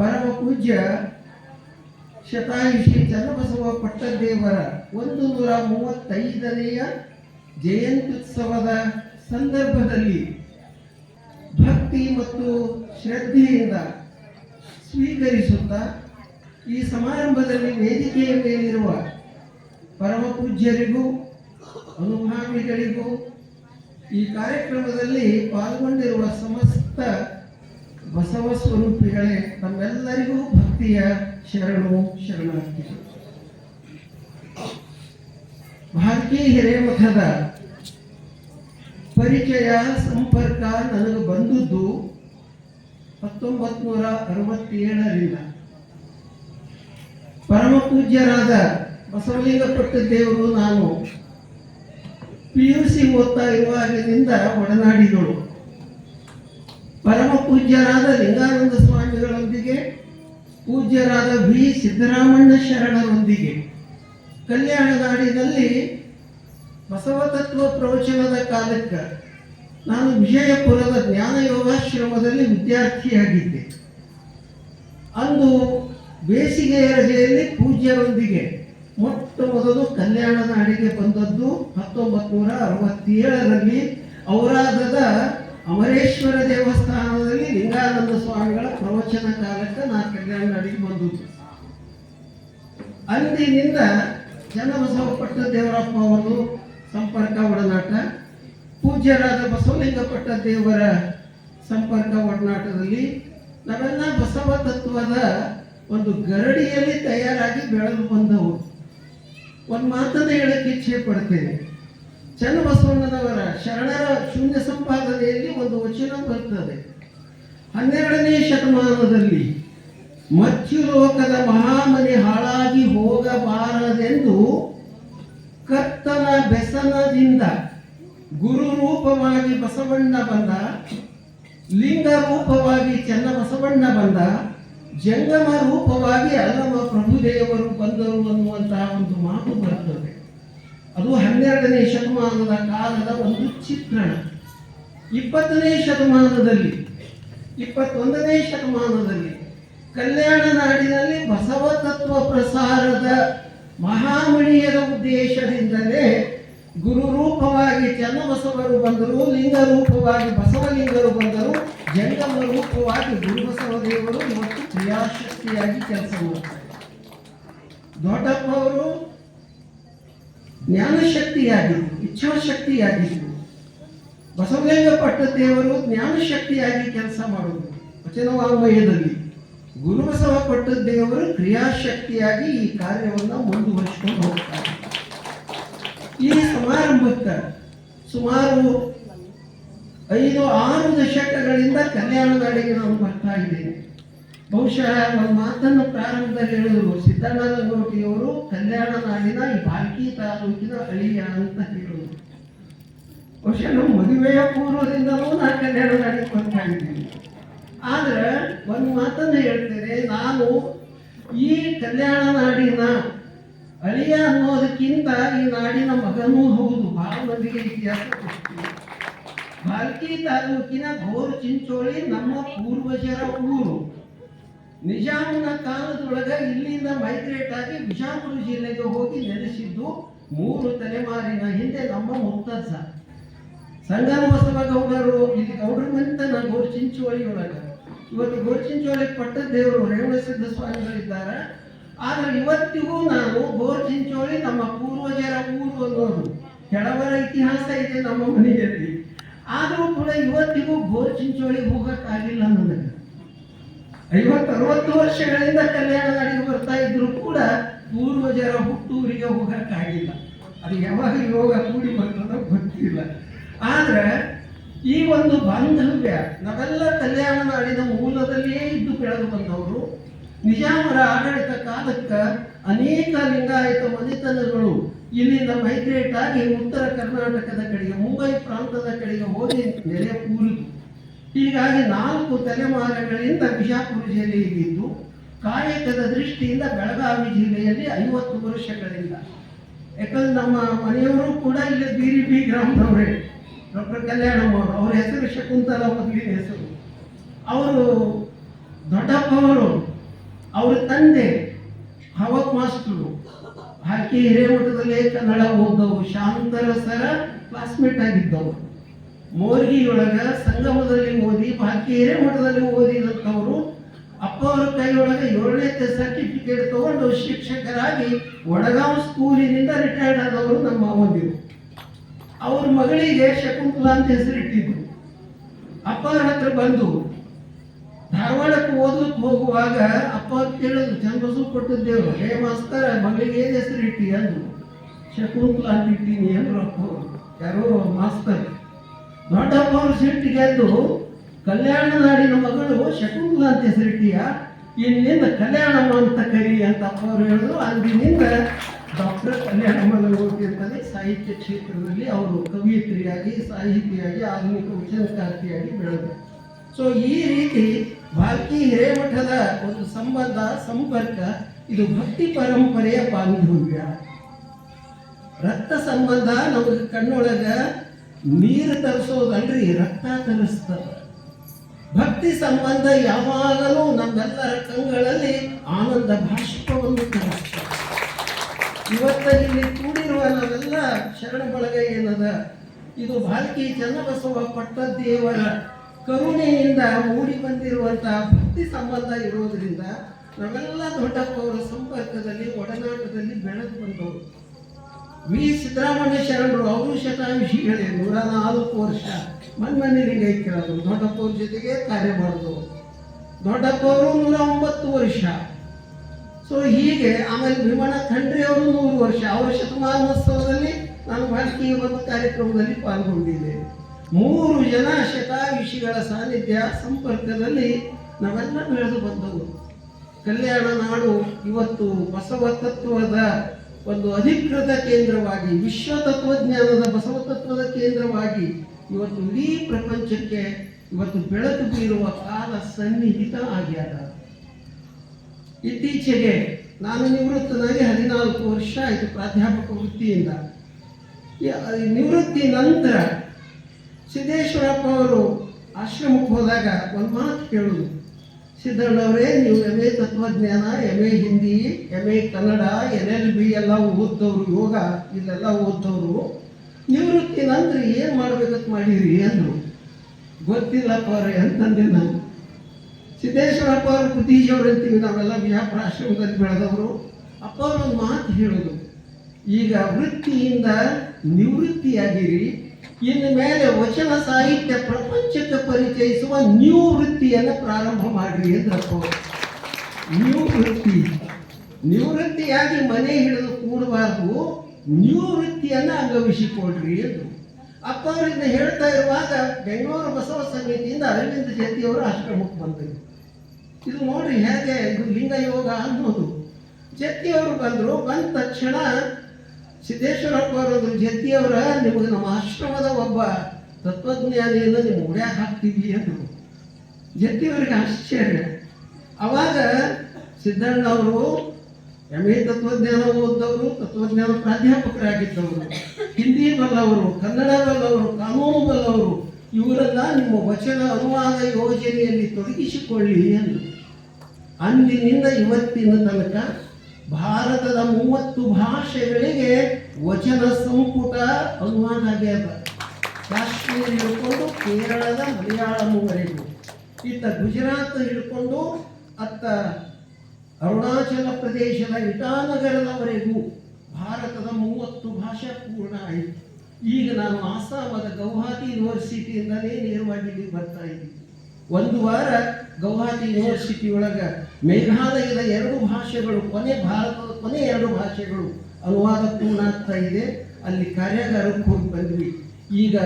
ಪರಮ ಪೂಜ್ಯ ಶತಾಯುಷಿ ಚನ್ನಬಸವ ಪಟ್ಟದೇವರ ಒಂದು ನೂರ ಮೂವತ್ತೈದನೆಯ ಜಯಂತ್ಯುತ್ಸವದ ಸಂದರ್ಭದಲ್ಲಿ ಭಕ್ತಿ ಮತ್ತು ಶ್ರದ್ಧೆಯಿಂದ ಸ್ವೀಕರಿಸುತ್ತಾ ಈ ಸಮಾರಂಭದಲ್ಲಿ ವೇದಿಕೆಯ ಮೇಲಿರುವ ಪರಮ ಪೂಜ್ಯರಿಗೂ, ಅನುಭಾವಿಗಳಿಗೂ ಈ ಕಾರ್ಯಕ್ರಮದಲ್ಲಿ ಪಾಲ್ಗೊಂಡಿರುವ ಸಮಸ್ತ ಬಸವ ಸ್ವರೂಪಿಗಳೇ ತಮ್ಮೆಲ್ಲರಿಗೂ ಭಕ್ತಿಯ ಶರಣು ಶರಣಾರ್ಥಿ. ಭಾರತೀಯ ಹಿರೇಮಠದ ಪರಿಚಯ ಸಂಪರ್ಕ ನನಗೆ ಬಂದದ್ದು ಹತ್ತೊಂಬತ್ತು ನೂರ ಅರವತ್ತೇಳರಿಂದ. ಪರಮ ಪೂಜ್ಯರಾದ ಬಸವಲಿಂಗಪಟ್ಟ ದೇವರು ನಾನು ಪಿ ಯು ಸಿ ಓದ್ತಾ ಇರುವಾಗಿನಿಂದ ಒಡನಾಡಿದಳು. ಪರಮ ಪೂಜ್ಯರಾದ ಲಿಂಗಾನಂದ ಸ್ವಾಮಿಗಳೊಂದಿಗೆ, ಪೂಜ್ಯರಾದ ವಿ ಸಿದ್ದರಾಮಣ್ಣ ಶರಣರೊಂದಿಗೆ. ಕಲ್ಯಾಣ ಬಸವತತ್ವ ಬಸವ ತತ್ವ ಪ್ರವಚನದ ಕಾಲಕ್ಕೆ ನಾನು ವಿಜಯಪುರದ ಜ್ಞಾನ ಯೋಗಾಶ್ರಮದಲ್ಲಿ ವಿದ್ಯಾರ್ಥಿಯಾಗಿದ್ದೆ. ಅಂದು ಬೇಸಿಗೆಯ ರಜೆಯಲ್ಲಿ ಪೂಜ್ಯರೊಂದಿಗೆ ಮೊಟ್ಟ ಮೊದಲು ಕಲ್ಯಾಣ ನಾಡಿಗೆ ಬಂದದ್ದು ಹತ್ತೊಂಬತ್ತು ನೂರ ಅರವತ್ತೇಳರಲ್ಲಿ ಔರಾದದ ಅಮರೇಶ್ವರ ದೇವಸ್ಥಾನದಲ್ಲಿ ಲಿಂಗಾನಂದ ಸ್ವಾಮಿಗಳ ಪ್ರವಚನ ಕಾಲಕ್ಕೆ ಕಲ್ಯಾಣ ನಡಿಗೆ ಬಂದದ್ದು. ಅಂದಿನಿಂದ ಜನಬಸವಪಟ್ಟ ದೇವರಪ್ಪ ಅವರು ಸಂಪರ್ಕ ಒಡನಾಟ, ಪೂಜ್ಯರಾದ ಬಸವಲಿಂಗಪಟ್ಟ ದೇವರ ಸಂಪರ್ಕ ಒಡನಾಟದಲ್ಲಿ ನಾವೆಲ್ಲ ಬಸವ ತತ್ವದ ಒಂದು ಗರಡಿಯಲ್ಲಿ ತಯಾರಾಗಿ ಬೆಳೆದು ಬಂದವು. ಒಂದು ಮಾತನ್ನು ಹೇಳಕ್ಕೆ ಇಚ್ಛೆ ಪಡ್ತೇನೆ. ಚನ್ನಬಸವಣ್ಣನವರ ಶರಣರ ಶೂನ್ಯ ಒಂದು ಬರ್ತದೆ ಹನ್ನೆರಡನೇ ಶತಮಾನದಲ್ಲಿ ಮಚ್ಚುಲೋಕದ ಮಹಾಮನೆ ಹಾಳಾಗಿ ಹೋಗಬಾರದೆಂದು ಕರ್ತನ ಬೆಸನದಿಂದ ಗುರು ರೂಪವಾಗಿ ಬಸವಣ್ಣ ಬಂದ ಲಿಂಗ ರೂಪವಾಗಿ ಚನ್ನಬಸವಣ್ಣ ಬಂದ ಜಂಗಮ ರೂಪವಾಗಿ ಅಲ್ಲಮ ಪ್ರಭುದೇವರು ಬಂದರು ಅನ್ನುವಂತಹ ಒಂದು ಮಾತು ಬರ್ತದೆ. ಅದು ಹನ್ನೆರಡನೇ ಶತಮಾನದ ಕಾಲದ ಒಂದು ಚಿತ್ರಣ. ಇಪ್ಪತ್ತನೇ ಶತಮಾನದಲ್ಲಿ, ಇಪ್ಪತ್ತೊಂದನೇ ಶತಮಾನದಲ್ಲಿ ಕಲ್ಯಾಣ ನಾಡಿನಲ್ಲಿ ಬಸವ ತತ್ವ ಪ್ರಸಾರದ ಮಹಾಮಣಿಯರ ಉದ್ದೇಶದಿಂದಲೇ ಗುರು ರೂಪವಾಗಿ ಚನ್ನಬಸವರು ಬಂದರು ಲಿಂಗ ರೂಪವಾಗಿ ಬಸವಲಿಂಗರು ಬಂದರು ಜಂಗಮ ರೂಪವಾಗಿ ಗುರುಬಸವ ದೇವರು ಮತ್ತು ಕ್ರಿಯಾಶಕ್ತಿಯಾಗಿ ಕೆಲಸ ಮಾಡುತ್ತಾರೆ ದೊಡ್ಡಪ್ಪ ಅವರು ಜ್ಞಾನಶಕ್ತಿಯಾಗಿದ್ರು, ಇಚ್ಛಾಶಕ್ತಿಯಾಗಿದ್ರು. ಬಸವಲಿಂಗ ಪಟ್ಟದೇವರು ಜ್ಞಾನಶಕ್ತಿಯಾಗಿ ಕೆಲಸ ಮಾಡೋದು ವಚನವಾಂಗ್ಮಯದಲ್ಲಿ ಗುರುಬಸವ ಪಟ್ಟದೇವರು ಕ್ರಿಯಾಶಕ್ತಿಯಾಗಿ ಈ ಕಾರ್ಯವನ್ನು ಮುಂದುವರಿಸಿಕೊಂಡು ಹೋಗ್ತಾರೆ. ಈ ಸಮಾರಂಭಕ್ಕೆ ಸುಮಾರು ಐದು, ಆರು ದಶಕಗಳಿಂದ ಕಲ್ಯಾಣ ನಾವು ಬರ್ತಾ ಇದ್ದೇನೆ ಬಹುಶಃ ಒಂದು ಮಾತನ್ನು ಪ್ರಾರಂಭದಲ್ಲಿ ಹೇಳಿದ್ರು ಸಿದ್ದಣ್ಣನಗೌಟಿಯವರು ಕಲ್ಯಾಣ ನಾಡಿನ ಈ ಬಾಲ್ಕಿ ತಾಲೂಕಿನ ಅಳಿಯ ಅಂತ ಹೇಳಿದ್ರು ನಮ್ಮ ಮದುವೆಯ ಪೂರ್ವದಿಂದಲೂ ನಾನು ನಾಡಿಗೆ ಕೊಡ್ತಾ ಇದ್ದೀನಿ. ಆದ್ರೆ ಒಂದು ಮಾತನ್ನು ಹೇಳ್ತೇನೆ, ನಾನು ಈ ಕಲ್ಯಾಣ ನಾಡಿನ ಅಳಿಯ ಅನ್ನೋದಕ್ಕಿಂತ ಈ ನಾಡಿನ ಮಗನೂ ಹೌದು. ಬಹಳ ಮಂದಿಗೆ ಇತಿಹಾಸ ಬಾಲ್ಕಿ ತಾಲೂಕಿನ ಘೋರ್ ಚಿಂಚೋಳಿ ನಮ್ಮ ಪೂರ್ವಜರ ಊರು. ನಿಜಾಮನ ಕಾಲದೊಳಗೆ ಇಲ್ಲಿಂದ ಮೈಗ್ರೇಟ್ ಆಗಿ ಬಿಜಾಪುರ ಜಿಲ್ಲೆಗೆ ಹೋಗಿ ನೆಲೆಸಿದ್ದು ಮೂರು ತಲೆಮಾರಿನ ಹಿಂದೆ ನಮ್ಮ ಮುತ್ತಜ್ಜ. ಸಂಗನ ಗೌಡರು ಇಲ್ಲಿ ಗೌಡ್ರ ನಾ ಗೋರ್ ಚಿಂಚೋಳಿ ಒಳಗ. ಇವತ್ತು ಗೋರ್ ಚಿಂಚೋಳಿ ಪಟ್ಟದೇವರು ರೇವಣಸಿದ್ಧ ಸ್ವಾಮಿಗಳಿದ್ದಾರೆ. ಆದ್ರೆ ಇವತ್ತಿಗೂ ನಾನು ಗೋರ್ ಚಿಂಚೋಳಿ ನಮ್ಮ ಪೂರ್ವಜರ ಊರು ಅನ್ನೋರು ಕೆಳವರ ಇತಿಹಾಸ ಇದೆ ನಮ್ಮ ಮನೆಯಲ್ಲಿ. ಆದರೂ ಕೂಡ ಇವತ್ತಿಗೂ ಗೋರ್ ಚಿಂಚೋಳಿ ಹೋಗಕ್ಕಾಗಿಲ್ಲ ನನಗೆ. ಐವತ್ತು ಅರವತ್ತು ವರ್ಷಗಳಿಂದ ಕಲ್ಯಾಣ ನಾಡಿಗೆ ಬರ್ತಾ ಇದ್ರು ಕೂಡ ಪೂರ್ವಜರ ಹುಟ್ಟೂರಿಗೆ ಹೋಗಕ್ಕಾಗಿಲ್ಲ. ಅದು ಯಾವಾಗ ಯೋಗ ಕೂಡಿ ಬರ್ತದೋ ಗೊತ್ತಿಲ್ಲ. ಆದ್ರೆ ಈ ಒಂದು ಬಾಂಧವ್ಯ ನಾವೆಲ್ಲ ಕಲ್ಯಾಣ ನಾಡಿನ ಮೂಲದಲ್ಲಿಯೇ ಇದ್ದು ಬೆಳೆದು ಬಂದವರು. ನಿಜಾಮರ ಆಡಳಿತ ಕಾಲಕ್ಕೆ ಅನೇಕ ಲಿಂಗಾಯತ ಮನೆತನಗಳು. ಇಲ್ಲಿಂದ ಮೈಗ್ರೇಟ್ ಆಗಿ ಉತ್ತರ ಕರ್ನಾಟಕದ ಕಡೆಗೆ, ಮುಂಬೈ ಪ್ರಾಂತದ ಕಡೆಗೆ ಹೋಗಿ ನೆಲೆ ಕೂರಿತು. ಹೀಗಾಗಿ ನಾಲ್ಕು ತಲೆಮಾರುಗಳಿಂದ ಬಿಜಾಪುರ ಜಿಲ್ಲೆಯಲ್ಲಿದ್ದು ಕಾಯಕದ ದೃಷ್ಟಿಯಿಂದ ಬೆಳಗಾವಿ ಜಿಲ್ಲೆಯಲ್ಲಿ ಐವತ್ತು ವರ್ಷಗಳಿಂದ. ಯಾಕಂದ್ರೆ ನಮ್ಮ ಮನೆಯವರು ಕೂಡ ಇಲ್ಲಿ ಬೀರಿ ಬಿ ಗ್ರಾಮದವರೇ. ಡಾಕ್ಟರ್ ಕಲ್ಯಾಣಮ್ಮ ಅವರು ಅವ್ರ ಹೆಸರು ಶಕುಂತಲ ಮೊದಲಿನ ಹೆಸರು. ಅವರು ದೊಡ್ಡಪ್ಪ ಅವರು ತಂದೆ ಹವಕ್ ಮಾಸ್ಟರು. ಹಾಕಿ ಹಿರೇಮಠದಲ್ಲಿ ಕನ್ನಡ ಓದ್ದವು ಶಾಂತರ ಸರ ಕ್ಲಾಸ್ಮೇಟ್ ಆಗಿದ್ದವರು. ಮೋರ್ಗಿಯೊಳಗ ಸಂಗಮದಲ್ಲಿ ಓದಿ ಬಾಕಿ ಹಿರೇಮಠದಲ್ಲಿ ಓದಿದಂಥವರು ಅಪ್ಪ ಅವರ ಕೈಯೊಳಗೆ ಏಳನೇ ಸರ್ಟಿಫಿಕೇಟ್ ತಗೊಂಡು ಶಿಕ್ಷಕರಾಗಿ ವಡಗಾಂವ್ ಸ್ಕೂಲಿನಿಂದ ರಿಟೈರ್ಡ್ ಆದವರು ನಮ್ಮ ಓದಿರು. ಅವ್ರ ಮಗಳಿಗೆ ಶಕುಂತಲ ಅಂತ ಹೆಸರಿಟ್ಟಿದ್ರು. ಅಪ್ಪನ ಹತ್ರ ಬಂದು, ಧಾರವಾಡಕ್ಕೆ ಓದಲಿಕ್ಕೆ ಹೋಗುವಾಗ ಅಪ್ಪ ಕೇಳಿದ್ರು ಚಂದ್ರಸು ಕೊಟ್ಟಿದ್ದೇವು ಹೇ ಮಾಸ್ತರ, ಮಗಳಿಗೆ ಏನು ಹೆಸರು ಇಟ್ಟಿ ಅಂದ್ರು. ಶಕುಂತಲ ಅಂತ ಇಟ್ಟೀನಿ. ಅಂದ್ರು ಅಪ್ಪ. ಯಾರೋ ಮಾಸ್ತರ್. ದೊಡ್ಡಪ್ಪ ಅವ್ರ ಸಿಟ್ಟಿಗೆ ಕಲ್ಯಾಣ ನಾಡಿನ ಮಗಳು ಶಕುಂತಲ ಅಂತ ಹೆಸರಿಟ್ಟಿಯ? ಇಲ್ಲಿಂದ ಕಲ್ಯಾಣಮ್ಮ ಅಂತ ಕರಿ ಅಂತ ಅಪ್ಪ ಅವರು ಹೇಳಿದ್ರು. ಅಂದಿನಿಂದ ಡಾಕ್ಟರ್ ಅಂತಲೇ ಸಾಹಿತ್ಯ ಕ್ಷೇತ್ರದಲ್ಲಿ ಅವರು ಕವಿಯತ್ರಿಯಾಗಿ, ಸಾಹಿತಿಯಾಗಿ, ಆಧುನಿಕ ವಚನಕಾರ್ತಿಯಾಗಿ ಬೆಳೆದರು. ಸೊ ಈ ರೀತಿ ಭಾರತಿ ಹಿರೇಮಠದ ಒಂದು ಸಂಬಂಧ, ಸಂಪರ್ಕ, ಇದು ಭಕ್ತಿ ಪರಂಪರೆಯ ಬಾಂಧವ್ಯ ರಕ್ತ ಸಂಬಂಧ ನಮಗೆ ಕಣ್ಣೊಳಗ ನೀರು ತರಿಸೋದಲ್ರಿ, ರಕ್ತ ತರಿಸ್ತದ. ಭಕ್ತಿ ಸಂಬಂಧ ಯಾವಾಗಲೂ ನಮ್ಮೆಲ್ಲರ ಕಂಗಳಲ್ಲಿ ಆನಂದ ಭಾಷ್ಪವನ್ನು ತರಿಸ್ತದೆ. ಇವತ್ತ ಇಲ್ಲಿ ಕೂಡಿರುವ ನಾವೆಲ್ಲ ಶರಣ ಬಳಗ ಏನದ ಇದು ಭಾಲ್ಕಿ ಚನ್ನಬಸವ ಪಟ್ಟದೇವರ ಕರುಣೆಯಿಂದ ಮೂಡಿ ಬಂದಿರುವಂತಹ ಭಕ್ತಿ ಸಂಬಂಧ ಇರೋದ್ರಿಂದ ನಾವೆಲ್ಲ ದೊಡ್ಡಪ್ಪವರ ಸಂಪರ್ಕದಲ್ಲಿ, ಒಡನಾಟದಲ್ಲಿ ಬೆಳೆದು ಬಂದವರು. ವಿ. ಸಿದ್ದರಾಮಣ್ಯ ಶರಣರು, ಅವರು ಶತಾಯುಷಿಗಳೇ ನೂರ ನಾಲ್ಕು ವರ್ಷ. ಮನ್ಮನಿಗೆ ಕೇಳೋದು ದೊಡ್ಡಪ್ಪವ್ರ ಜೊತೆಗೆ ಕಾರ್ಯ ಮಾಡಿದವರು. ದೊಡ್ಡಪ್ಪವರು ನೂರ ಒಂಬತ್ತು ವರ್ಷ. ಸೊ ಹೀಗೆ ಆಮೇಲೆ ಭೀಮಣ್ಣ ಖಂಡ್ರಿ ಅವರು ನೂರು ವರ್ಷ ಅವರ ಶತಮಾನೋತ್ಸವದಲ್ಲಿ ನಾನು ಭಾಷಿಕೀಯ ಒಂದು ಕಾರ್ಯಕ್ರಮದಲ್ಲಿ ಪಾಲ್ಗೊಂಡಿದ್ದೆ. ಮೂರು ಜನ ಶತಾಯುಷಿಗಳ ಸಾನ್ನಿಧ್ಯ ಸಂಪರ್ಕದಲ್ಲಿ ನಾವೆಲ್ಲ ಬೆಳೆದು ಬಂದವು. ಕಲ್ಯಾಣ ನಾಡು ಇವತ್ತು ಬಸವ ತತ್ವದ ಒಂದು ಅಧಿಕೃತ ಕೇಂದ್ರವಾಗಿ, ವಿಶ್ವ ತತ್ವಜ್ಞಾನದ ಬಸವ ತತ್ವದ ಕೇಂದ್ರವಾಗಿ ಇವತ್ತು ಇಡೀ ಪ್ರಪಂಚಕ್ಕೆ ಇವತ್ತು ಬೆಳಕು ಬೀರುವ ಕಾಲ ಸನ್ನಿಹಿತ ಆಗ್ಯಾದ. ಇತ್ತೀಚೆಗೆ ನಾನು ನಿವೃತ್ತನಾಗಿ ಹದಿನಾಲ್ಕು ವರ್ಷ ಆಯಿತು ಪ್ರಾಧ್ಯಾಪಕ ವೃತ್ತಿಯಿಂದ. ನಿವೃತ್ತಿ ನಂತರ ಸಿದ್ದೇಶ್ವರಪ್ಪ ಅವರು ಆಶ್ರಮಕ್ಕೆ ಹೋದಾಗ ಒಂದು ಮಾತು ಕೇಳುದು. ಸಿದ್ದಣ್ಣವರೇ ನೀವು ಎಂ ಎ ತತ್ವಜ್ಞಾನ M A Hindi M A Kannada N L B ಎಲ್ಲ ಓದ್ದವರು, ಯೋಗ, ಇಲ್ಲೆಲ್ಲ ಓದ್ದವರು. ನಿವೃತ್ತಿ ನಂತರ ಏನು ಮಾಡ್ಬೇಕಂತ ಮಾಡಿರಿ ಅಂದರು. ಗೊತ್ತಿಲ್ಲಪ್ಪ ಅವರೇ ಅಂತಂದೆ ನಾನು. ಸಿದ್ದೇಶ್ವರಪ್ಪ ಅವರು ಕುತೀಶ್ ಅವರು ಅಂತೀವಿ ನಾವೆಲ್ಲ ಬಿಜಾಪುರ ಆಶ್ರಮದಲ್ಲಿ ಬೆಳೆದವರು. ಅಪ್ಪ ಅವರು ಒಂದು ಮಾತು ಹೇಳೋದು, ಈಗ ವೃತ್ತಿಯಿಂದ ನಿವೃತ್ತಿಯಾಗಿರಿ, ಇನ್ನು ಮೇಲೆ ವಚನ ಸಾಹಿತ್ಯ ಪ್ರಪಂಚಕ್ಕೆ ಪರಿಚಯಿಸುವ ನ್ಯೂ ವೃತ್ತಿಯನ್ನು ಪ್ರಾರಂಭ ಮಾಡಿರಿ ಅಂದ್ರಪ್ಪ. ನ್ಯೂ ವೃತ್ತಿ. ನಿವೃತ್ತಿಯಾಗಿ ಮನೆ ಹಿಡಿದು ಕೂಡಬಾರ್ದು, ನ್ಯೂ ವೃತ್ತಿಯನ್ನು ಅಂಗವಿಸಿಕೊಡ್ರಿ ಎಂದು ಅಪ್ಪ ಅವರಿಂದ ಹೇಳ್ತಾ ಇರುವಾಗ ಬೆಂಗಳೂರು ಬಸವ ಸಮಿತಿಯಿಂದ ಅರವಿಂದ ಜಯಂತಿಯವರು ಆಶ್ರಮಕ್ಕೆ ಬಂದರು. ಇದು ನೋಡ್ರಿ ಹೇಗೆ ಇದು ಲಿಂಗ ಯೋಗ ಅನ್ನೋದು ಜತಿಯವರು ಬಂದರು, ಬಂದ ತಕ್ಷಣ ಸಿದ್ದೇಶ್ವರಪ್ಪ ಅವರು ಜತಿಯವರ ನಿಮಗೆ ನಮ್ಮ ಆಶ್ರಮದ ಒಬ್ಬ ತತ್ವಜ್ಞಾನಿಯನ್ನು ನೀವು ಉಡ್ಯಾಗ ಹಾಕ್ತೀವಿ ಅಂದರು. ಜತಿಯವರಿಗೆ ಆಶ್ಚರ್ಯ. ಅವಾಗ ಸಿದ್ದಣ್ಣವರು ಎಂ ಎ ತತ್ವಜ್ಞಾನ ಓದ್ದವರು, ತತ್ವಜ್ಞಾನ ಪ್ರಾಧ್ಯಾಪಕರಾಗಿದ್ದವರು, ಹಿಂದಿ ಬಲ್ಲವರು, ಕನ್ನಡ ಬಲ್ಲವರು, ಕಾನೂನು ಬಲ್ಲವರು, ಇವರೆಲ್ಲ ನಿಮ್ಮ ವಚನ, ಅನುವಾದ ಯೋಜನೆಯಲ್ಲಿ ತೊಡಗಿಸಿಕೊಳ್ಳಿ ಎಂದು ಅಂದಿನಿಂದ ಇವತ್ತಿನ ತನಕ ಭಾರತದ ಮೂವತ್ತು ಭಾಷೆಗಳಿಗೆ ವಚನ ಸಂಪುಟ ಅನುವಾದ ಆಗ್ಯದ. ಕಾಶ್ಮೀರ ಹಿಡ್ಕೊಂಡು ಕೇರಳದ ಮಲಯಾಳಂವರೆಗೂ, ಇತ್ತ ಗುಜರಾತ್ ಹಿಡ್ಕೊಂಡು ಅತ್ತ ಅರುಣಾಚಲ ಪ್ರದೇಶದ ಇಟಾನಗರದವರೆಗೂ ಭಾರತದ ಮೂವತ್ತು ಭಾಷೆ ಪೂರ್ಣ ಆಯಿತು. ಈಗ ನಾನು ಆಸಾಮದ ಗೌಹಾತಿ ಯೂನಿವರ್ಸಿಟಿಯಿಂದಲೇ ನೇರವಾಗಿ ಬರ್ತಾ ಇದ್ದೀನಿ. ಒಂದು ವಾರ ಗೌಹಾತಿ ಯೂನಿವರ್ಸಿಟಿ ಒಳಗೆ ಮೇಘಾಲಯದ ಎರಡು ಭಾಷೆಗಳು, ಕೊನೆ ಭಾರತದ ಕೊನೆ ಎರಡು ಭಾಷೆಗಳು ಅನುವಾದ ಪೂರ್ಣಾಗ್ತಾ ಇದೆ. ಅಲ್ಲಿ ಕಾರ್ಯಾಗಾರಕ್ಕೆ ಹೋಗಿ ಬಂದ್ವಿ. ಈಗ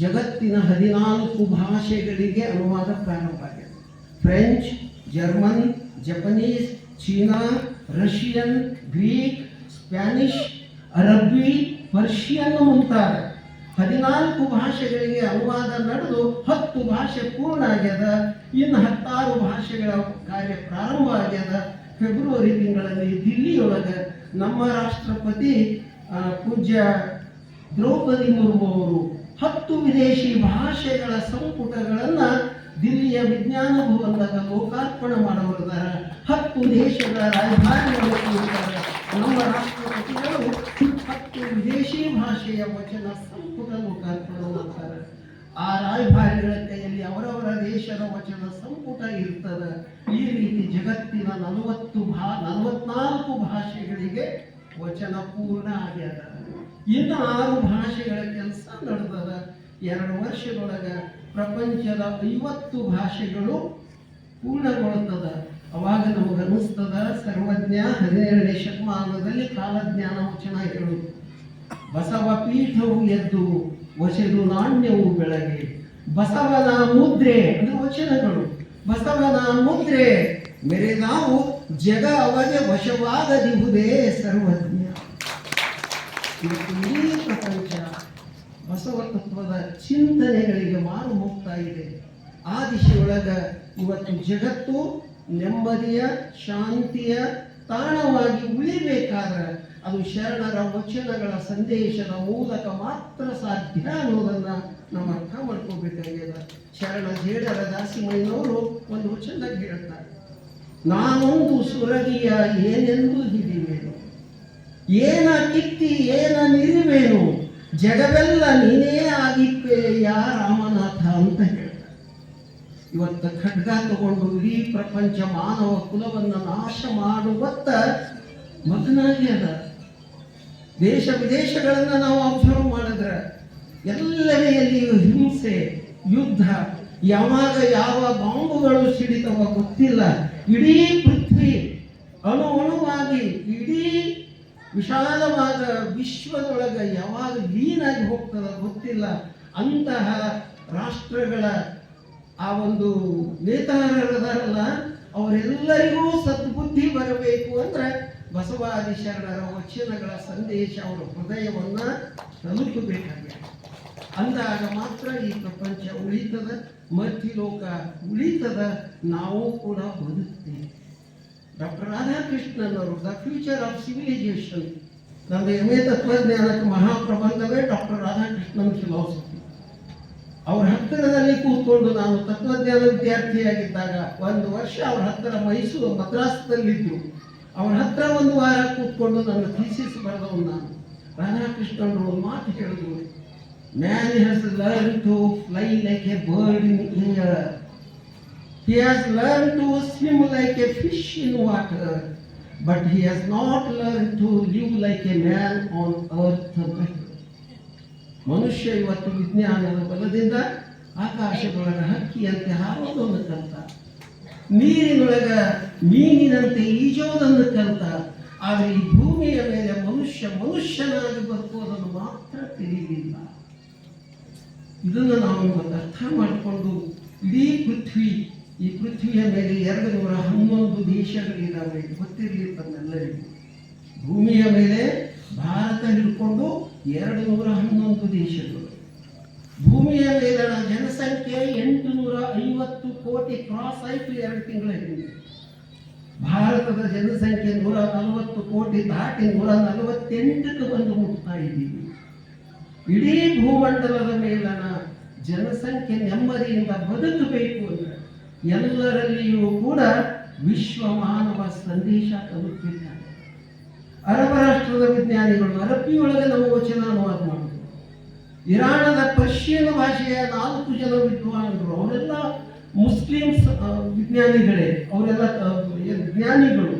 ಜಗತ್ತಿನ ಹದಿನಾಲ್ಕು ಭಾಷೆಗಳಿಗೆ ಅನುವಾದ ಪ್ರಾರಂಭ ಆಗಿದೆ. French, German, Japanese, China, Russian, Greek, Spanish, ಅರಬ್ಬಿ, ಪರ್ಷಿಯನ್ ಮುಂತಾದ ಹದಿನಾಲ್ಕು ಭಾಷೆಗಳಿಗೆ ಅನುವಾದ ನಡೆದು ಹತ್ತು ಭಾಷೆ ಪೂರ್ಣ ಆಗ್ಯದ. ಇನ್ನು ಹತ್ತಾರು ಭಾಷೆಗಳ ಕಾರ್ಯ ಪ್ರಾರಂಭ ಆಗ್ಯದ. ಫೆಬ್ರವರಿ ತಿಂಗಳಲ್ಲಿ ದಿಲ್ಲಿಯೊಳಗೆ ನಮ್ಮ ರಾಷ್ಟ್ರಪತಿ ಪೂಜ್ಯ ದ್ರೌಪದಿ ಮುರ್ಮು ಅವರು ಹತ್ತು ವಿದೇಶಿ ಭಾಷೆಗಳ ಸಂಪುಟಗಳನ್ನು ದಿಲ್ಲಿಯ ವಿಜ್ಞಾನ ಭವನದಾಗ ಲೋಕಾರ್ಪಣೆ ಮಾಡವರದಾರ ಹತ್ತು ದೇಶಗಳ ಕೂರುತ್ತಾರೆ ನಮ್ಮ ರಾಷ್ಟ್ರಪತಿಗಳು ಹತ್ತು ವಿದೇಶಿ ಭಾಷೆಯ ವಚನ ಸಂಪುಟ ಲೋಕಾರ್ಪಣೆ ಆ ರಾಯಭಾರಿಗಳ ಕೈಯಲ್ಲಿ ಅವರವರ ದೇಶದ ವಚನ ಸಂಪುಟ ಇರ್ತದೆ. ಈ ರೀತಿ ಜಗತ್ತಿನ ನಲವತ್ತು ಭಾ, ನಲವತ್ನಾಲ್ಕು ಭಾಷೆಗಳಿಗೆ ವಚನ ಪೂರ್ಣ ಆಗ್ಯದ. ಇನ್ನು ಆರು ಭಾಷೆಗಳ ಕೆಲಸ ನಡೆದದ. ಎರಡು ವರ್ಷದೊಳಗ ಪ್ರಪಂಚದ ಐವತ್ತು ಭಾಷೆಗಳು ಪೂರ್ಣಗೊಳ್ತದ. ಅವಾಗ ನಮಗನ್ನಿಸ್ತದ ಸರ್ವಜ್ಞ ಹದಿನೇಳನೇ ಶತಮಾನದಲ್ಲಿ ಕಾಲಜ್ಞಾನವು ವಚನ ಹೇಳುದು ಬಸವ ಪೀಠವು ಎದ್ದು ವಸೆದು ನಾಣ್ಯವು ಬೆಳಗ್ಗೆ ಬಸವನ ಮುದ್ರೆ, ಅಂದ್ರೆ ವಚನಗಳು. ಬಸವನ ಮುದ್ರೆ ಮೆರೆದಾವು ಜಗ ಅವಗೆ ವಶವಾಗದಿಹುದೇ ಸರ್ವಜ್ಞ. ಪ್ರಪಂಚ ಬಸವ ತತ್ವದ ಚಿಂತನೆಗಳಿಗೆ ಮಾರು ಹೋಗ್ತಾ ಇದೆ ಆ ದಿಶೆಯೊಳಗ ಇವತ್ತು ಜಗತ್ತು ನೆಮ್ಮದಿಯ, ಶಾಂತಿಯ ತಾಣವಾಗಿ ಉಳಿಬೇಕಾದ್ರೆ ಅದು ಶರಣರ ವಚನಗಳ ಸಂದೇಶದ ಮೂಲಕ ಮಾತ್ರ ಸಾಧ್ಯ ಅನ್ನೋದನ್ನ ನಾವು ಅರ್ಥ ಮಾಡ್ಕೋಬೇಕಾಗ್ಯದ ಶರಣ ಜೇಡರ ದಾಸಿಮಯ್ಯನವರು ಒಂದು ವಚನದಾಗ ಹೇಳ್ತಾರೆ ನಾನೊಂದು ಸುರಗಿಯ ಏನೆಂದು ಹಿಡಿವೇನು ಏನ ಕಿತ್ತಿ ಏನ ನಿರಿವೇನು? ಜಗವೆಲ್ಲ ನೀನೇ ಆಗಿಪ್ಪೇ ಯಾ ರಾಮನಾಥ ಅಂತ ಹೇಳ್ತಾರೆ ಇವತ್ತು ಖಡ್ಗ ತಗೊಂಡು ಇಡೀ ಪ್ರಪಂಚ ಮಾನವ ಕುಲವನ್ನು ನಾಶ ಮಾಡುವತ್ತ ಮಗನಾಗಿ ಅದ. ದೇಶ ವಿದೇಶಗಳನ್ನು ನಾವು ಅಬ್ಸರ್ವ್ ಮಾಡಿದ್ರೆ ಎಲ್ಲೆಡೆಯಲ್ಲಿಯೂ ಹಿಂಸೆ, ಯುದ್ಧ, ಯಾವಾಗ ಯಾವ ಬಾಂಬುಗಳು ಸಿಡಿತವ ಗೊತ್ತಿಲ್ಲ. ಇಡೀ ಪೃಥ್ವಿ ಅಣು ಅಣುವಾಗಿ, ಇಡೀ ವಿಶಾಲವಾದ ವಿಶ್ವದೊಳಗೆ ಯಾವಾಗ ಲೀನಾಗಿ ಹೋಗ್ತದ ಗೊತ್ತಿಲ್ಲ. ಅಂತಹ ರಾಷ್ಟ್ರಗಳ ಆ ಒಂದು ನೇತಾರರದಾರಲ್ಲ ಅವರೆಲ್ಲರಿಗೂ ಸದ್ಬುದ್ಧಿ ಬರಬೇಕು ಅಂದ್ರೆ ಬಸವಾದಿ ಶರಣರ ವಚನಗಳ ಸಂದೇಶ ಅವರ ಹೃದಯವನ್ನ ತಲುಪಬೇಕಾಗಿದೆ. ಅಂದಾಗ ಮಾತ್ರ ಈ ಪ್ರಪಂಚ ಉಳಿತದ ಮಧ್ಯಲೋಕ ಉಳಿತದ ನಾವು ಕೂಡ ಬದುಕ್ತೀವಿ. ಡಾಕ್ಟರ್ ರಾಧಾಕೃಷ್ಣನ್ ಅವರು, ದ ಫ್ಯೂಚರ್ ಆಫ್ ಸಿವಿಲೈಸೇಷನ್ ನನ್ನ ಎಂ ಎ ತತ್ವಜ್ಞಾನಕ್ಕೆ ಮಹಾಪ್ರಬಂಧವೇ ಡಾಕ್ಟರ್ ರಾಧಾಕೃಷ್ಣನ್ ಫಿಲಾಸಫಿ ಅವ್ರ ಹತ್ತಿರದಲ್ಲಿ ಕೂತ್ಕೊಂಡು ನಾನು ತತ್ವಜ್ಞಾನ ವಿದ್ಯಾರ್ಥಿಯಾಗಿದ್ದಾಗ ಒಂದು ವರ್ಷ ಅವ್ರ ಹತ್ತಿರ ಮೈಸೂರು ಮದ್ರಾಸದಲ್ಲಿದ್ದು ಅವ್ರ ಹತ್ರ ಒಂದು ವಾರ ಕೂತ್ಕೊಂಡು ನನ್ನ ಥೀಸಿಸ್ ಬರೆದವನು ನಾನು ರಾಧಾಕೃಷ್ಣನ್ ಒಂದು ಮಾತು ಹೇಳಿದ್ರು man has learn to fly like a bird in air He has learned to swim like a fish in water, but he has not learned to live like a man on earth. ಮನುಷ್ಯ ಇವತ್ತು ವಿಜ್ಞಾನದ ಬಲದಿಂದ ಆಕಾಶದೊಳಗ ಹಕ್ಕಿಯಂತೆ ಹಾರೋದನ್ನು ಕಲಿತ ನೀರಿನೊಳಗ ಮೀನಿನಂತೆ ಈಜೋದನ್ನು ಕಲಿತ ಆದರೆ ಈ ಭೂಮಿಯ ಮೇಲೆ ಮನುಷ್ಯ ಮನುಷ್ಯನಾಗಿ ಬರ್ತೋದನ್ನು ಮಾತ್ರ ತಿಳಿಯಲಿಲ್ಲ ಇದನ್ನು ನಾವು ಇವತ್ತು ಅರ್ಥ ಮಾಡಿಕೊಂಡು ಇಡೀ ಪೃಥ್ವಿ, ಈ ಪೃಥ್ವಿಯ ಮೇಲೆ ಎರಡು ನೂರ ಹನ್ನೊಂದು ದೇಶಗಳಿದ್ದಾವೆ. ಗೊತ್ತಿರಲಿ ತಮ್ಮೆಲ್ಲರಿಗೂ. ಭೂಮಿಯ ಮೇಲೆ ಭಾರತ ಹಿಡ್ಕೊಂಡು ಎರಡು ನೂರ ಹನ್ನೊಂದು ದೇಶಗಳು. ಭೂಮಿಯ ಮೇಲಿನ ಜನಸಂಖ್ಯೆ ಎಂಟು ನೂರ ಐವತ್ತು ಕೋಟಿ ಕ್ರಾಸ್ ಆಯಿತು ಎರಡು ತಿಂಗಳ ಹಿಂದೆ ಭಾರತದ ಜನಸಂಖ್ಯೆ ನೂರ ನಲವತ್ತು ಕೋಟಿ ದಾಟಿ ನೂರ ನಲವತ್ತೆಂಟಕ್ಕೆ ಬಂದು ಮುಟ್ತಾ ಇದ್ದೀವಿ ಇಡೀ ಭೂಮಂಡಲದ ಮೇಲನ ಜನಸಂಖ್ಯೆ ನೆಮ್ಮದಿಯಿಂದ ಬದುಕಬೇಕು ಅಂದ್ರೆ ಎಲ್ಲರಲ್ಲಿಯೂ ಕೂಡ ವಿಶ್ವ ಮಾನವ ಸಂದೇಶ ತಲುಪಬೇಕಾಗಿದೆ ಅರಬ ರಾಷ್ಟ್ರದ ವಿಜ್ಞಾನಿಗಳು, ಅರಬ್ಬಿಯೊಳಗೆ ವಚನ ಅನುವಾದ ಮಾಡಿದ್ರು. ಇರಾಣದ ಪರ್ಷಿಯನ್ ಭಾಷೆಯ ನಾಲ್ಕು ಜನ ವಿದ್ವಾಂಸರು ಅವರೆಲ್ಲ ಮುಸ್ಲಿಮ್ಸ್ ವಿಜ್ಞಾನಿಗಳೇ. ಅವರೆಲ್ಲ ವಿಜ್ಞಾನಿಗಳು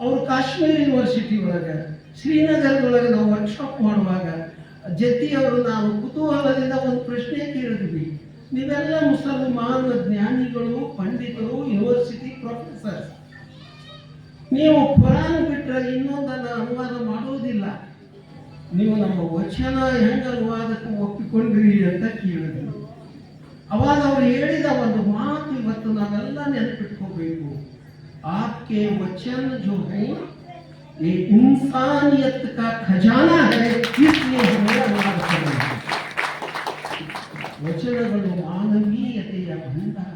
ಅವರು ಕಾಶ್ಮೀರ್ ಯೂನಿವರ್ಸಿಟಿ ಒಳಗೆ, ಶ್ರೀನಗರದೊಳಗೆ ನಾವು ವರ್ಕ್ಶಾಪ್ ಮಾಡುವಾಗ ಜತಿಯವರು ನಾವು ಕುತೂಹಲದಿಂದ ಒಂದು ಪ್ರಶ್ನೆ ಕೇಳಿದ್ವಿ. ನೀವೆಲ್ಲ ಮುಸಲ್ಮಾನ ಜ್ಞಾನಿಗಳು, ಪಂಡಿತರು, ಯೂನಿವರ್ಸಿಟಿ ಪ್ರೊಫೆಸರ್ಸ್. ನೀವು ಕುರಾನ್ ಬಿಟ್ಟರೆ ಇನ್ನೊಂದನ್ನು ಅನುವಾದ ಮಾಡುವುದಿಲ್ಲ ನೀವು ನಮ್ಮ ವಚನ ಹೆಂಗ ಅನುವಾದಕ್ಕೆ ಒಪ್ಪಿಕೊಂಡ್ರಿ ಅಂತ ಕೇಳಿದ್ರು ಅವಾಗ ಅವ್ರು ಹೇಳಿದ ಒಂದು ಮಾತು ಇವತ್ತು ನಾವೆಲ್ಲ ನೆನಪಿಟ್ಕೋಬೇಕು आपके वचन जो है ये इंसानियत का खजाना है इसलिए हमें अनुवाद करना है ವಚನಗಳು ಮಾನವೀಯತೆಯ ಭಂಡಾರ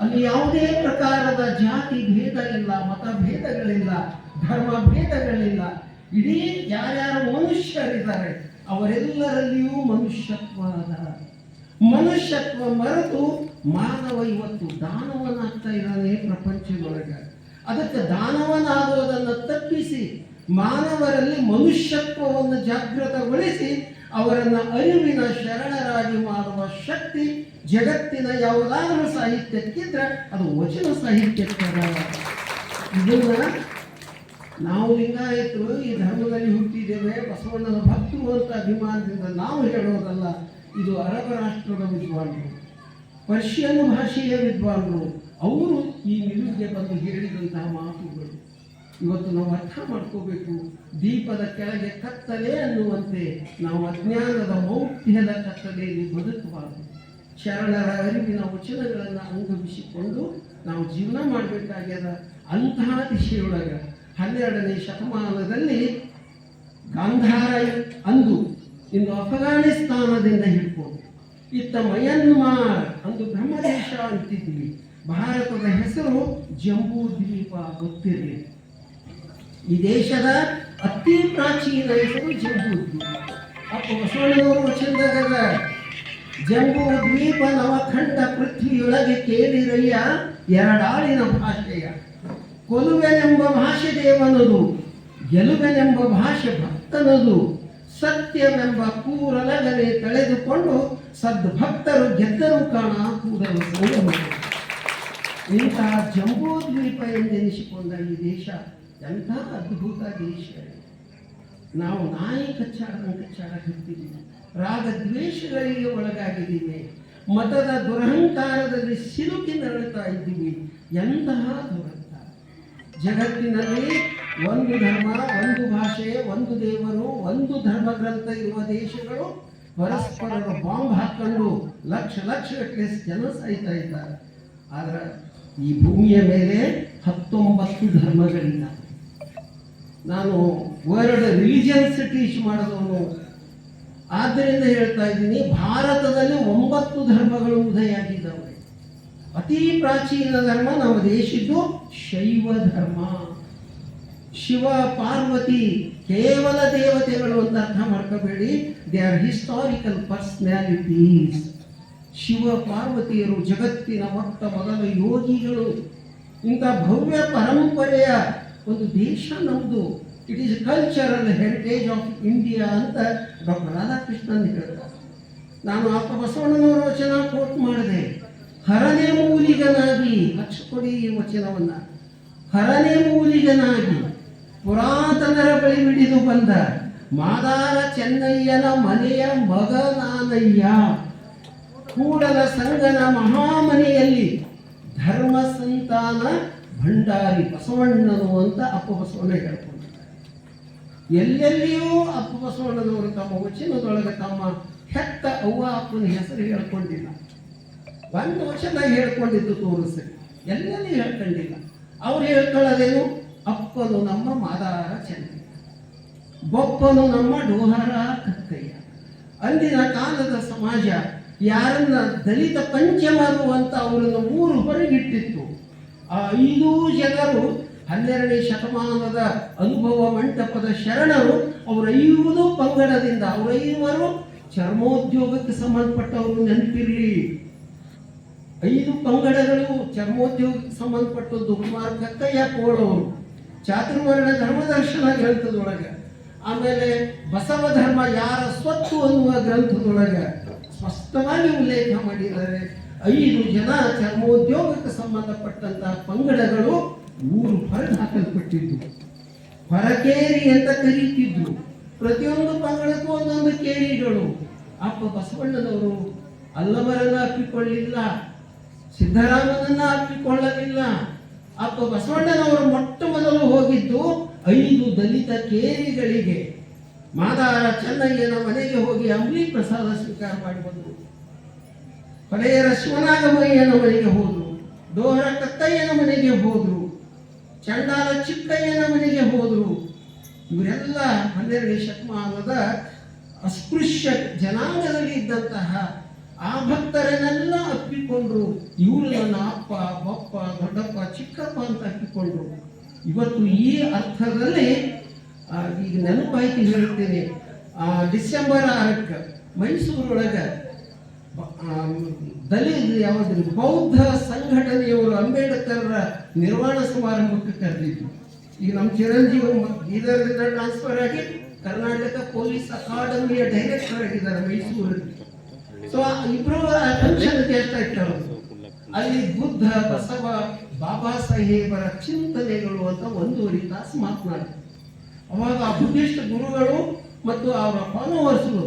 ಅಲ್ಲಿ ಯಾವುದೇ ಪ್ರಕಾರದ ಜಾತಿ ಭೇದ ಇಲ್ಲ, ಮತ ಭೇದಗಳಿಲ್ಲ, ಧರ್ಮ ಭೇದಗಳಿಲ್ಲ. ಇಡೀ ಯಾರ್ಯಾರು ಮನುಷ್ಯರಿದ್ದಾರೆ, ಅವರೆಲ್ಲರಲ್ಲಿಯೂ ಮನುಷ್ಯತ್ವ ಮನುಷ್ಯತ್ವ ಮರೆತು ಮಾನವ ಇವತ್ತು ದಾನವನಾಗ್ತಾ ಇದ್ದಾನೆ ಪ್ರಪಂಚದೊಳಗೆ. ಅದಕ್ಕೆ ದಾನವನಾಗುವುದನ್ನು ತಪ್ಪಿಸಿ ಮಾನವರಲ್ಲಿ ಮನುಷ್ಯತ್ವವನ್ನು ಜಾಗೃತಗೊಳಿಸಿ ಅವರನ್ನು ಅರಿವಿನ ಶರಣರಾಗಿ ಮಾಡುವ ಶಕ್ತಿ ಜಗತ್ತಿನ ಯಾವುದಾದರೂ ಸಾಹಿತ್ಯಕ್ಕಿದ್ರೆ ಅದು ವಚನ ಸಾಹಿತ್ಯಕ್ಕೆ. ಇದನ್ನ ನಾವು ಲಿಂಗಾಯತರು ಈ ಧರ್ಮದಲ್ಲಿ ಹುಟ್ಟಿದ್ದೇವೆ, ಬಸವಣ್ಣನ ಭಕ್ತರು ಅಂತ ಅಭಿಮಾನದಿಂದ ನಾವು ಹೇಳೋದಲ್ಲ, ಇದು ಅರಬ ರಾಷ್ಟ್ರದ ವಿದ್ವಾಂಸರು ಪರ್ಷಿಯನ್ ಭಾಷೆಯ ವಿದ್ವಾಂಸರು ಅವರು ಈ ನಿಲುವಿಗೆ ಬಂದು ಹೇಳಿದಂತಹ ಮಾತುಗಳು ಇವತ್ತು ನಾವು ಅರ್ಥ ಮಾಡ್ಕೋಬೇಕು. ದೀಪದ ಕೆಳಗೆ ಕತ್ತಲೆ ಅನ್ನುವಂತೆ ನಾವು ಅಜ್ಞಾನದ ಮೌಢ್ಯದ ಕತ್ತಲೆಯಲ್ಲಿ ಬದುಕಬಾರದು. ಶರಣರ ಅರಿವಿನ ವಚನಗಳನ್ನು ಅನುಭವಿಸಿಕೊಂಡು ನಾವು ಜೀವನ ಮಾಡಬೇಕಾಗ್ಯದ. ಅಂತಹ ದಿಶೆಯೊಳಗೆ ಹನ್ನೆರಡನೇ ಶತಮಾನದಲ್ಲಿ ಗಾಂಧಾರ ಅಂದು ಇಂದು ಅಫಘಾನಿಸ್ತಾನದಿಂದ ಹಿಡ್ಕೊಂಡು, ಇತ್ತ ಮಯನ್ಮಾರ್ ಅಂದು ಬ್ರಹ್ಮದೇಶ ಅಂತಿದ್ವಿ. ಭಾರತದ ಹೆಸರು ಜಂಬೂ ದ್ವೀಪ ಗೊತ್ತಿರಲಿ. ಈ ದೇಶದ ಅತಿ ಪ್ರಾಚೀನ ಹೆಸರು ಜಂಬೂ ಅಪ್ಪ ಬಸವಣ್ಣನವರು ವಚನದಾಗ ಜಂಬೂ ದ್ವೀಪ ನವಖಂಡ ಪೃಥ್ವಿಯೊಳಗೆ ಕೇಳಿರಯ್ಯ, ಎರಡಾಳಿನ ಭಾಷೆಯ. ಕೊಲುವೆನೆಂಬ ಭಾಷೆ ದೇವನದು, ಗೆಲುವೆನೆಂಬ ಭಾಷೆ ಭಕ್ತನದು, ಸತ್ಯವೆಂಬ ಕೂರಲಗನೆ ತಳೆದುಕೊಂಡು ಸದ್ಭಕ್ತರು ಗೆದ್ದರು ಕಾಣ ಸಂಗಮ ಇಂತಹ ಜಂಬೂ ದ್ವೀಪ ಎಂದೆನಿಸಿಕೊಂಡ ಈ ದೇಶ ಎಂಥ ಅದ್ಭುತ ದೇಶ ನಾವು ನಾಯಿ ಕಚ್ಚಾಡ ಕಚ್ಚಾಡಕತ್ತಿದ್ದೀವಿ ರಾಗ ದ್ವೇಷಗಳಿಗೆ ಒಳಗಾಗಿದ್ದೀವಿ. ಮತದ ದುರಹಂಕಾರದಲ್ಲಿ ಸಿಲುಕಿ ನರಳುತ್ತಾ ಇದ್ದೀವಿ. ಎಂತಹ ದುರಂತ. ಜಗತ್ತಿನಲ್ಲಿ ಒಂದು ಧರ್ಮ, ಒಂದು ಭಾಷೆ, ಒಂದು ದೇವರು, ಒಂದು ಧರ್ಮ ಗ್ರಂಥ ಇರುವ ದೇಶಗಳು ಪರಸ್ಪರ ಬಾಂಬ್ ಹಾಕೊಂಡು ಲಕ್ಷ ಲಕ್ಷ ಗಟ್ಟಲೆ ಜನ ಸಾಯ್ತಾ ಇದ್ದಾರೆ. ಆದರೆ ಈ ಭೂಮಿಯ ಮೇಲೆ ಹತ್ತೊಂಬತ್ತು ಧರ್ಮಗಳಿಲ್ಲ. ನಾನು ವರ್ಲ್ಡ್ ರಿಲಿಜಿಯನ್ಸ್ ಟೀಚ್ ಮಾಡಿದವನು ಆದ್ದರಿಂದ ಹೇಳ್ತಾ ಇದ್ದೀನಿ, ಭಾರತದಲ್ಲಿ ಒಂಬತ್ತು ಧರ್ಮಗಳು ಉದಯ ಆಗಿದ್ದಾವೆ ಅತಿ ಪ್ರಾಚೀನ ಧರ್ಮ ನಮ್ಮ ದೇಶದ್ದು ಶೈವ ಧರ್ಮ. ಶಿವ, ಪಾರ್ವತಿ ಕೇವಲ ದೇವತೆಗಳು ಅಂತ ಅರ್ಥ ಮಾಡ್ಕೋಬೇಡಿ. They are historical personalities Shiva, ಪಾರ್ವತಿಯರು ಜಗತ್ತಿನ ಮೊಟ್ಟ ಮೊದಲ ಯೋಗಿಗಳು. ಇಂಥ ಭವ್ಯ ಪರಂಪರೆಯ ಒಂದು ದೇಶ ನಮ್ಮದು it is cultural heritage of India ಅಂತ ಡಾಕ್ಟರ್ ರಾಧಾಕೃಷ್ಣನ್ ಹೇಳಿದ್ರು ನಾನು ಆಪ ಬಸವಣ್ಣನವರ ವಚನ ಕೋಟ್ ಮಾಡಿದೆ. ಹರನೇ ಮೂಲಿಗನಾಗಿ ಲಕ್ಷ ಕೊಡಿ ಈ ವಚನವನ್ನ. ಹರನೇ ಮೂಲಿಗನಾಗಿ, ಪುರಾತನರ ಬಳಿ ಹಿಡಿದು ಬಂದ ಮಾದಾರ ಚೆನ್ನಯ್ಯನ ಮನೆಯ ಮಗನಾನಯ್ಯ ಕೂಡಲ ಸಂಗನ ಮಹಾಮನೆಯಲ್ಲಿ ಧರ್ಮ ಸಂತಾನ ಭಂಡಾರಿ ಬಸವಣ್ಣನು ಅಂತ ಅಪ್ಪ ಬಸವಣ್ಣ ಹೇಳ್ಕೊಂಡಿದ್ದಾರೆ. ಎಲ್ಲೆಲ್ಲಿಯೂ ಅಪ್ಪ ಬಸವಣ್ಣನವರು ತಮ್ಮ ವಚನದೊಳಗೆ ತಮ್ಮ ಹೆತ್ತ ಅವ್ವ ಅಪ್ಪನ ಹೆಸರು ಹೇಳ್ಕೊಂಡಿಲ್ಲ. ಒಂದು ವಚನ ಹೇಳ್ಕೊಂಡಿದ್ದು ತೋರಿಸ್ರಿ ಎಲ್ಲೆಲ್ಲಿ ಹೇಳ್ಕೊಂಡಿಲ್ಲ. ಅವ್ರು ಹೇಳ್ಕೊಳ್ಳೋದೇನು? ಅಪ್ಪನು ನಮ್ಮ ಮಾದಾರ ಚೆಂದ ಬೊಪ್ಪನು ನಮ್ಮ ಡೋಹರ ಕಕ್ಕಯ್ಯ. ಅಂದಿನ ಕಾಲದ ಸಮಾಜ ಯಾರನ್ನ ದಲಿತ ಪಂಚಮರು ಅಂತ ಅವರನ್ನು ಮೂರು ಹೊರಗಿಟ್ಟಿತ್ತು. ಆ ಐದೂ ಜನರು ಹನ್ನೆರಡನೇ ಶತಮಾನದ ಅನುಭವ ಮಂಟಪದ ಶರಣರು ಅವರೈದು ಪಂಗಡದಿಂದ ಅವರೈವರು ಚರ್ಮೋದ್ಯೋಗಕ್ಕೆ ಸಂಬಂಧಪಟ್ಟವರು ನೆನಪಿರಲಿ. ಐದು ಪಂಗಡಗಳು ಚರ್ಮೋದ್ಯೋಗಕ್ಕೆ ಸಂಬಂಧಪಟ್ಟದ್ದು ಕುಮಾರ್ ಕಕ್ಕಯ್ಯ ಕೋಳವರು ಚಾತುರ್ವರ್ಣ ಧರ್ಮದರ್ಶನ ಗ್ರಂಥದೊಳಗೆ. ಆಮೇಲೆ ಬಸವ ಧರ್ಮ ಯಾರ ಸ್ವತ್ತು ಅನ್ನುವ ಗ್ರಂಥದೊಳಗೆ ಸ್ಪಷ್ಟವಾಗಿ ಉಲ್ಲೇಖ ಮಾಡಿದ್ದಾರೆ. ಐದು ಜನ ಚರ್ಮೋದ್ಯೋಗಕ್ಕೆ ಸಂಬಂಧಪಟ್ಟಂತಹ ಪಂಗಡಗಳು ಊರು ಹೊರಗೆ ಹಾಕಲ್ಪಟ್ಟಿದ್ದು. ಹೊರಕೇರಿ ಅಂತ ಕರೀತಿದ್ರು. ಪ್ರತಿಯೊಂದು ಪಂಗಡಕ್ಕೂ ಒಂದೊಂದು ಕೇರಿಗಳು. ಅಪ್ಪ ಬಸವಣ್ಣನವರು ಅಲ್ಲವರನ್ನ ಅಪ್ಪಿಕೊಳ್ಳಿಲ್ಲ ಸಿದ್ದರಾಮನನ್ನ ಅಪ್ಪಿಕೊಳ್ಳಲಿಲ್ಲ ಅಪ್ಪ ಬಸವಣ್ಣನವರು ಮೊಟ್ಟ ಮೊದಲು ಹೋಗಿದ್ದು ಐದು ದಲಿತ ಕೇರಿಗಳಿಗೆ. ಮಾದಾರ ಚೆನ್ನಯ್ಯನ ಮನೆಗೆ ಹೋಗಿ ಅಂಬಲಿ ಪ್ರಸಾದ ಸ್ವೀಕಾರ ಮಾಡಿ ಬಂದರು ಹೊಳೆಯರ ಶಿವನಾಗಮಯ್ಯನ ಮನೆಗೆ ಹೋದರು. ಡೋಹರ ಕತ್ತಯ್ಯನ ಮನೆಗೆ ಹೋದರು. ಚಂಡಾಲ ಚಿಕ್ಕಯ್ಯನ ಮನೆಗೆ ಹೋದರು. ಇವರೆಲ್ಲ ಹನ್ನೆರಡನೇ ಶತಮಾನದ ಅಸ್ಪೃಶ್ಯ ಜನಾಂಗದಲ್ಲಿ ಇದ್ದಂತಹ ಆ ಭಕ್ತರನ್ನೆಲ್ಲ ಅಪ್ಪಿಕೊಂಡ್ರು. ಇವರು ನನ್ನ ಅಪ್ಪ ಬಪ್ಪ ದೊಡ್ಡಪ್ಪ ಚಿಕ್ಕಪ್ಪ ಅಂತ ಅಪ್ಪಿಕೊಂಡ್ರು. ಇವತ್ತು ಈ ಅರ್ಥದಲ್ಲಿ ಈಗ ನೆನಪಾಯ್ತು ಹೇಳುತ್ತೇನೆ. ಆ, ಡಿಸೆಂಬರ್ ಆರಕ್ಕೆ ಮೈಸೂರೊಳಗೆ ದಲಿತ ಯಾವುದಿಲ್ಲ ಬೌದ್ಧ ಸಂಘಟನೆಯವರು ಅಂಬೇಡ್ಕರ್ ನಿರ್ವಾಣ ಸಮಾರಂಭಕ್ಕೆ ಕರೆದಿದ್ರು. ಈಗ ನಮ್ಮ ಚಿರಂಜೀವಿ ಬೀದರ್ದಿಂದ ಟ್ರಾನ್ಸ್ಫರ್ ಆಗಿ ಕರ್ನಾಟಕ ಪೊಲೀಸ್ ಅಕಾಡೆಮಿಯ ಡೈರೆಕ್ಟರ್ ಆಗಿದ್ದಾರೆ ಮೈಸೂರಲ್ಲಿ. ಸೊ ಇಬ್ರು ಫಂಕ್ಷನ್ ಕೇಳ್ತಾ ಇಟ್ಟರು. ಅಲ್ಲಿ ಬುದ್ಧ, ಬಸವ, ಬಾಬಾ ಸಾಹೇಬರ ಚಿಂತನೆಗಳು ಅಂತ ಒಂದೂವರೆ ತಾಸು ಮಾತನಾಡಿದ್ರು ಅವಾಗ ಆ ಬುದ್ಧಿಸ್ಟ್ ಗುರುಗಳು ಮತ್ತು ಅವರ ಫಾಲೋವರ್ಸ್ಗಳು